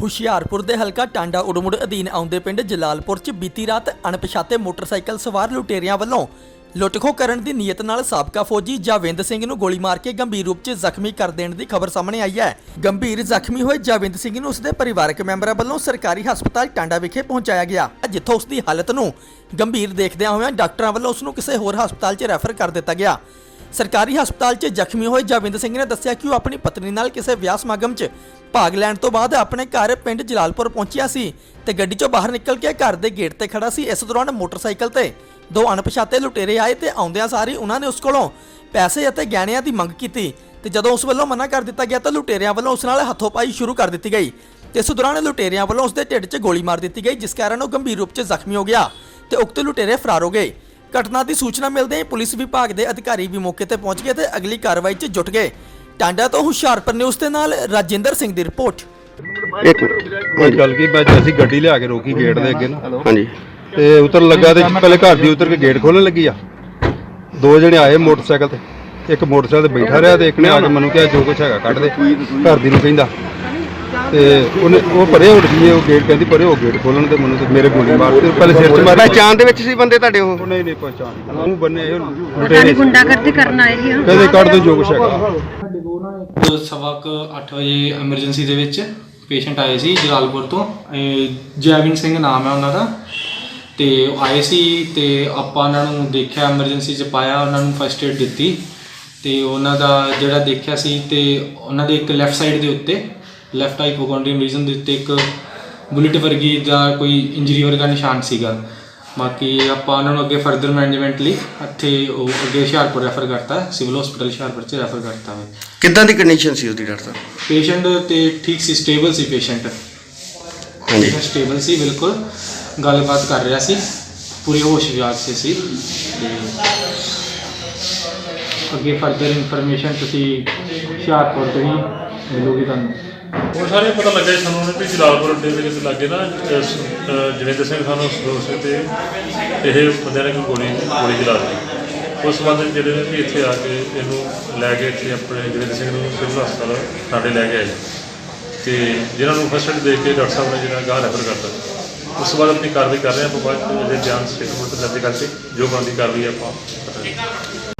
ਹੁਸ਼ਿਆਰਪੁਰ ਦੇ ਹਲਕਾ ਟਾਂਡਾ ਉੜਮੁੜ ਅਧੀਨ ਆਉਂਦੇ ਪਿੰਡ ਜਲਾਲਪੁਰ 'ਚ ਬੀਤੀ ਰਾਤ ਅਣਪਛਾਤੇ ਮੋਟਰਸਾਈਕਲ ਸਵਾਰ ਲੁਟੇਰਿਆਂ ਵੱਲੋਂ ਲੁੱਟਖੋ ਕਰਨ ਦੀ ਨੀਅਤ ਨਾਲ ਸਾਬਕਾ ਫੌਜੀ ਜਾਵਿੰਦ ਸਿੰਘ ਨੂੰ ਗੋਲੀ ਮਾਰ ਕੇ ਗੰਭੀਰ ਰੂਪ 'ਚ ਜ਼ਖਮੀ ਕਰ ਦੇਣ ਦੀ ਖਬਰ ਸਾਹਮਣੇ ਆਈ ਹੈ। ਗੰਭੀਰ ਜ਼ਖਮੀ ਹੋਏ ਜਾਵਿੰਦ ਸਿੰਘ ਨੂੰ ਉਸਦੇ ਪਰਿਵਾਰਕ ਮੈਂਬਰਾਂ ਵੱਲੋਂ ਸਰਕਾਰੀ ਹਸਪਤਾਲ ਟਾਂਡਾ ਵਿਖੇ ਪਹੁੰਚਾਇਆ ਗਿਆ। ਜਿੱਥੋਂ ਉਸਦੀ ਹਾਲਤ ਨੂੰ ਗੰਭੀਰ ਦੇਖਦਿਆਂ ਹੋਇਆਂ ਡਾਕਟਰਾਂ ਵੱਲੋਂ ਉਸ ਨੂੰ ਕਿਸੇ ਹੋਰ ਹਸਪਤਾਲ 'ਚ ਰੈਫਰ ਕਰ ਦਿੱਤਾ ਗਿਆ। ਸਰਕਾਰੀ ਹਸਪਤਾਲ 'ਚ ਜ਼ਖਮੀ ਹੋਏ ਜਵਿੰਦ ਸਿੰਘ ਨੇ ਦੱਸਿਆ ਕਿ ਉਹ ਆਪਣੀ ਪਤਨੀ ਨਾਲ ਕਿਸੇ ਵਿਆਹ ਸਮਾਗਮ 'ਚ ਭਾਗ ਲੈਣ ਤੋਂ ਬਾਅਦ ਆਪਣੇ ਘਰ ਪਿੰਡ ਜਲਾਲਪੁਰ ਪਹੁੰਚਿਆ ਸੀ ਤੇ ਗੱਡੀ 'ਚੋਂ ਬਾਹਰ ਨਿਕਲ ਕੇ ਘਰ ਦੇ ਗੇਟ ਤੇ ਖੜਾ ਸੀ। ਇਸ ਦੌਰਾਨ ਮੋਟਰਸਾਈਕਲ ਤੇ ਦੋ ਅਣਪਛਾਤੇ ਲੁਟੇਰੇ ਆਏ ਤੇ ਆਉਂਦਿਆਂ ਸਾਰੀ ਉਹਨਾਂ ਨੇ ਉਸ ਕੋਲੋਂ ਪੈਸੇ ਅਤੇ ਗਹਿਣਿਆਂ ਦੀ ਮੰਗ ਕੀਤੀ ਤੇ ਜਦੋਂ ਉਸ ਵੱਲੋਂ ਮਨਾ ਕਰ ਦਿੱਤਾ ਗਿਆ ਤਾਂ ਲੁਟੇਰਿਆਂ ਵੱਲੋਂ ਉਸ ਨਾਲ ਹੱਥੋਪਾਈ ਸ਼ੁਰੂ ਕਰ ਦਿੱਤੀ ਗਈ। ਤੇ ਇਸ ਦੌਰਾਨ ਲੁਟੇਰਿਆਂ ਵੱਲੋਂ ਉਸ ਦੇ ਢਿੱਡ 'ਚ ਗੋਲੀ ਮਾਰ ਦਿੱਤੀ ਗਈ, ਜਿਸ ਕਾਰਨ ਉਹ ਗੰਭੀਰ ਰੂਪ 'ਚ ਜ਼ਖਮੀ ਹੋ ਗਿਆ ਤੇ ਉਕਤ ਲੁਟੇਰੇ ਫਰਾਰ ਹੋ ਗਏ। ਘਟਨਾ ਦੀ ਸੂਚਨਾ ਮਿਲਦੇ ਹੀ ਪੁਲਿਸ ਵਿਭਾਗ ਦੇ ਅਧਿਕਾਰੀ ਵੀ ਮੌਕੇ ਤੇ ਪਹੁੰਚ ਗਏ ਤੇ ਅਗਲੀ ਕਾਰਵਾਈ 'ਚ ਜੁਟ ਗਏ। ਟਾਂਡਾ ਤੋਂ ਹੁਸ਼ਿਆਰਪੁਰ ਨਿਊਜ਼ ਦੇ ਨਾਲ ਰਾਜਿੰਦਰ ਸਿੰਘ ਦੀ ਰਿਪੋਰਟ। ਇੱਕ ਗੱਲ ਕੀ ਮੈਂ ਅਸੀਂ ਗੱਡੀ ਲਿਆ ਕੇ ਰੋਕੀ ਗੇਟ ਦੇ ਅੱਗੇ ਨਾ। ਹਾਂਜੀ। ਤੇ ਉਤਰ ਲੱਗਾ ਤੇ ਪਹਿਲੇ ਘਰ ਦੀ ਉਤਰ ਕੇ ਗੇਟ ਖੋਲਣ ਲੱਗੀ ਆ। ਦੋ ਜਣੇ ਆਏ ਮੋਟਰਸਾਈਕਲ ਤੇ। ਇੱਕ ਮੋਟਰਸਾਈਕਲ ਤੇ ਬੈਠਾ ਰਿਹਾ ਤੇ ਇੱਕ ਨੇ ਆ ਕੇ ਮੈਨੂੰ ਕਿਹਾ ਜੋ ਕੁਛ ਹੈਗਾ ਕੱਢ ਦੇ। ਘਰ ਦੀ ਨੂੰ ਕਹਿੰਦਾ। ਤੇ ਉਹਨੇ ਉਹ ਪਰੇ ਉੱਠ ਗਈ ਉਹ ਗੇਟ ਕਹਿੰਦੀ ਪਰੇ ਉਹ ਗੇਟ ਖੋਲਣ ਤੇ ਮੈਨੂੰ ਤੇ ਮੇਰੇ ਗੋਲੀ ਮਾਰ ਤੇ ਪਹਿਲੇ ਸਿਰ 'ਚ ਮਾਰੀ। ਪਹਿਚਾਣ ਦੇ ਵਿੱਚ ਸੀ ਬੰਦੇ ਤੁਹਾਡੇ ਉਹ? ਉਹ ਨਹੀਂ ਨਹੀਂ ਪਛਾਣ ਮੂੰਹ ਬੰਨੇ ਇਹ ਪਤਾ ਲੁਟੇਰੇ ਨਹੀਂ ਗੁੰਡਾਗਰਦੀ ਕਰਨ ਆਏ ਸੀ ਕਹਿੰਦੇ ਕੱਢ ਦੋ ਜੋ ਕੁਛ ਹੈਗਾ। ਸਵਾ ਕੁ 8 ਵਜੇ ਐਮਰਜੈਂਸੀ ਦੇ ਵਿੱਚ ਪੇਸ਼ੈਂਟ ਆਏ ਸੀ ਜਲਾਲਪੁਰ ਤੋਂ। ਇਹ ਜੈਵਿਨ ਸਿੰਘ ਨਾਮ ਹੈ ਉਹਨਾਂ ਦਾ। ਤੇ ਉਹ ਆਏ ਸੀ ਤੇ ਆਪਾਂ ਉਹਨਾਂ ਨੂੰ ਦੇਖਿਆ ਐਮਰਜੈਂਸੀ 'ਚ ਪਾਇਆ ਉਹਨਾਂ ਨੂੰ ਫਸਟ ਏਡ ਦਿੱਤੀ। ਤੇ ਉਹਨਾਂ ਦਾ ਜਿਹੜਾ ਦੇਖਿਆ ਸੀ ਤੇ ਉਹਨਾਂ ਦੇ ਇੱਕ ਲੈਫਟ ਸਾਈਡ ਦੇ ਉੱਤੇ ਲੈਫਟ ਹਾਈਪੋਕੌਂਡਰੀਅਮ ਰੀਜਨ ਦੇ ਉੱਤੇ ਇੱਕ ਬੁਲਟ ਵਰਗੀ ਦਾ ਕੋਈ ਇੰਜਰੀ ਵਰਗਾ ਨਿਸ਼ਾਨ ਸੀਗਾ। ਬਾਕੀ ਆਪਾਂ ਉਹਨਾਂ ਨੂੰ ਅੱਗੇ ਫਰਦਰ ਮੈਨੇਜਮੈਂਟ ਲਈ ਇੱਥੇ ਉਹ ਅੱਗੇ ਹੁਸ਼ਿਆਰਪੁਰ ਰੈਫਰ ਕਰਤਾ ਸਿਵਲ ਹਸਪੀਟਲ ਹੁਸ਼ਿਆਰਪੁਰ 'ਚ ਰੈਫਰ ਕਰਤਾ ਹੈ ਕਿੱਦਾਂ ਦੀ ਕੰਡੀਸ਼ਨ ਸੀ ਉਹਦੀ ਡਾਕਟਰ ਸਾਹਿਬ ਪੇਸ਼ੈਂਟ ਤੇ ਠੀਕ ਸੀ ਸਟੇਬਲ ਸੀ ਪੇਸ਼ੈਂਟ ਹਾਂਜੀ। ਸਟੇਬਲ ਸੀ ਬਿਲਕੁਲ। ਗੱਲਬਾਤ ਕਰ ਰਿਹਾ ਸੀ ਪੂਰੇ ਹੋਸ਼ 'ਚ ਸੀ। ਤੇ ਅੱਗੇ ਫਰਦਰ ਇਨਫੋਰਮੇਸ਼ਨ ਤੁਸੀਂ ਹੁਸ਼ਿਆਰਪੁਰ ਤੋਂ ਹੀ ਮਿਲੂਗੀ ਤੁਹਾਨੂੰ। ਉਹ ਸਾਰੇ ਪਤਾ ਲੱਗਾ ਜੀ ਸਾਨੂੰ ਵੀ ਜਲਾਲਪੁਰ ਅੱਡੇ ਦੇ ਵਿੱਚ ਲੱਗੇ ਨਾ ਅਹ, ਸ- ਅਹ, ਜਨੇਂਦਰ ਸਿੰਘ ਸਾਨੂੰ ਦੋਸਤ ਤੇ ਇਹ ਬੰਦਿਆਂ ਨੇ ਕੋਈ ਗੋਲੀ ਗੋਲੀ ਚਲਾ ਦਿੱਤੀ। ਉਸ ਸੰਬੰਧ ਵਿੱਚ ਜਿਹੜੇ ਨੇ ਵੀ ਇੱਥੇ ਆ ਕੇ ਇਹਨੂੰ ਲੈ ਕੇ ਇੱਥੇ ਆਪਣੇ ਜਨੇਂਦਰ ਸਿੰਘ ਨੂੰ ਸਿਵਲ ਹਸਪਤਾਲ ਸਾਡੇ ਲੈ ਕੇ ਆਏ। ਤੇ ਜਿਹਨਾਂ ਨੂੰ ਫਸਟ ਏਡ ਦੇ ਕੇ ਡਾਕਟਰ ਸਾਹਿਬ ਨੇ ਜਿਹੜਾ ਗਾਹ ਰੈਫਰ ਕਰਤਾ। ਉਸ ਤੋਂ ਬਾਅਦ ਆਪਣੀ ਕਾਰਵਾਈ ਕਰ ਰਹੇ ਹਾਂ ਆਪਾਂ ਬਾਅਦ ਵਿੱਚ ਇਹਦੇ ਬਿਆਨ ਸਟੇਟਮੈਂਟ ਦਰਜ ਕਰਕੇ ਜੋ ਬੰਦੀ ਕਾਰਵਾਈ ਆਪਾਂ ਕਰਾਂਗੇ।